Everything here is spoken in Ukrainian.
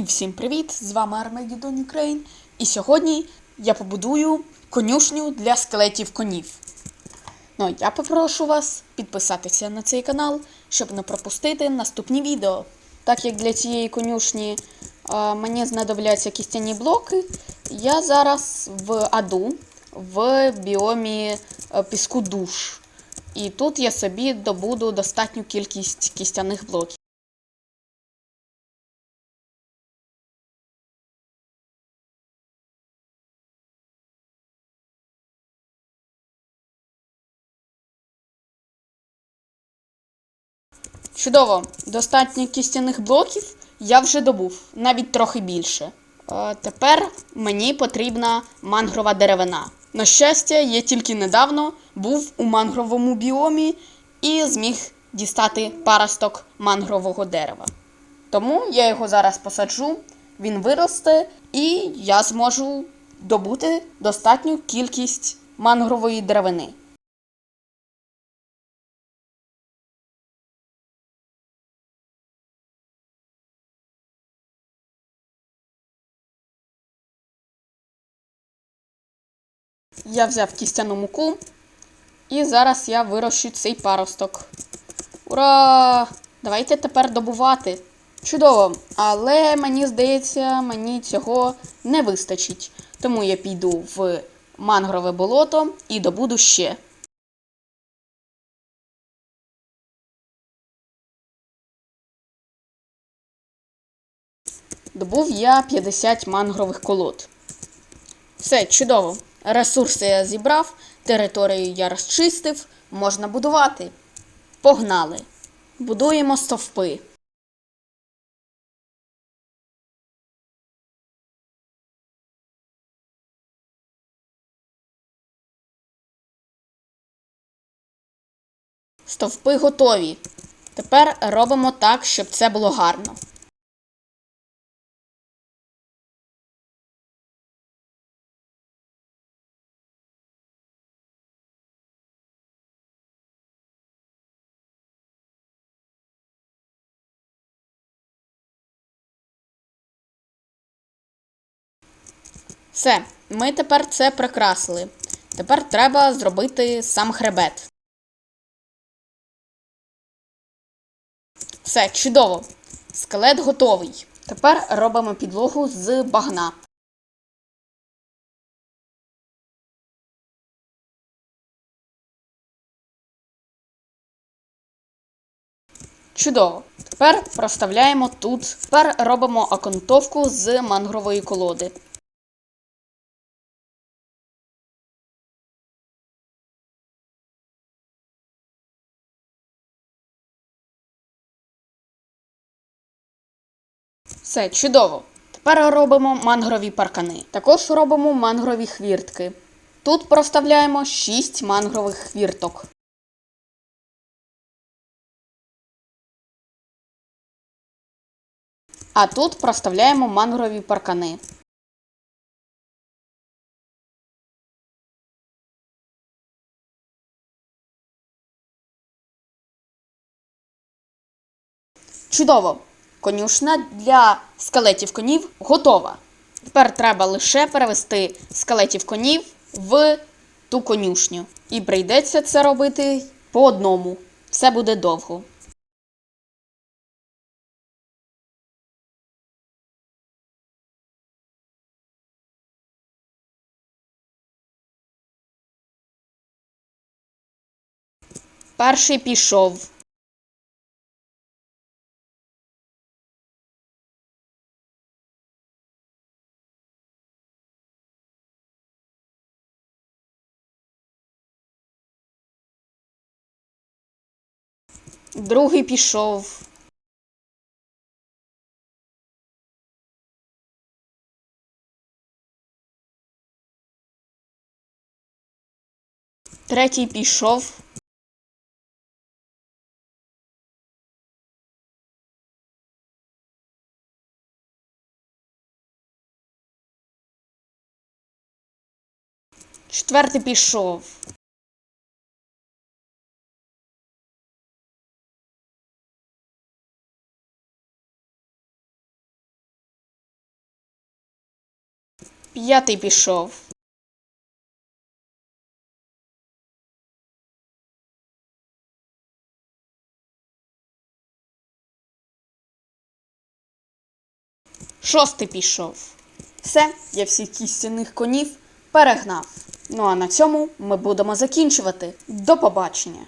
І всім привіт! З вами Армагеддон Ukraine. І сьогодні я побудую конюшню для скелетів конів. Ну, я попрошу вас підписатися на цей канал, щоб не пропустити наступні відео. Так як для цієї конюшні е, мені знадобляться кістяні блоки, я зараз в аду в біомі е, піску душ. І тут я собі добуду достатню кількість кістяних блоків. Чудово, достатньо кістяних блоків я вже добув, навіть трохи більше. Е, тепер мені потрібна мангрова деревина. На щастя, я тільки недавно був у мангровому біомі і зміг дістати паросток мангрового дерева. Тому я його зараз посаджу, він виросте, і я зможу добути достатню кількість мангрової деревини. Я взяв кістяну муку, і зараз я вирощу цей паросток. Ура! Давайте тепер добувати. Чудово! Але мені здається, мені цього не вистачить. Тому я піду в мангрове болото і добуду ще. Добув я 50 мангрових колод. Все, чудово. Ресурси я зібрав, територію я розчистив, можна будувати. Погнали. Будуємо стовпи. Стовпи готові. Тепер робимо так, щоб це було гарно. Все, ми тепер це прикрасили. Тепер треба зробити сам хребет. Все, чудово. Скелет готовий. Тепер робимо підлогу з багна. Чудово. Тепер проставляємо тут. Тепер робимо окантовку з мангрової колоди. Все, чудово. Тепер робимо мангрові паркани. Також робимо мангрові хвіртки. Тут проставляємо 6 мангрових хвірток. А тут проставляємо мангрові паркани. Чудово! Конюшна для скелетів конів готова. Тепер треба лише перевести скелетів конів в ту конюшню. І прийдеться це робити по одному. Це буде довго. Перший пішов. Другий пішов. Третій пішов. Четвертий пішов. П'ятий пішов. Шостий пішов. Все, я всіх кістяних конів перегнав. Ну а на цьому ми будемо закінчувати. До побачення.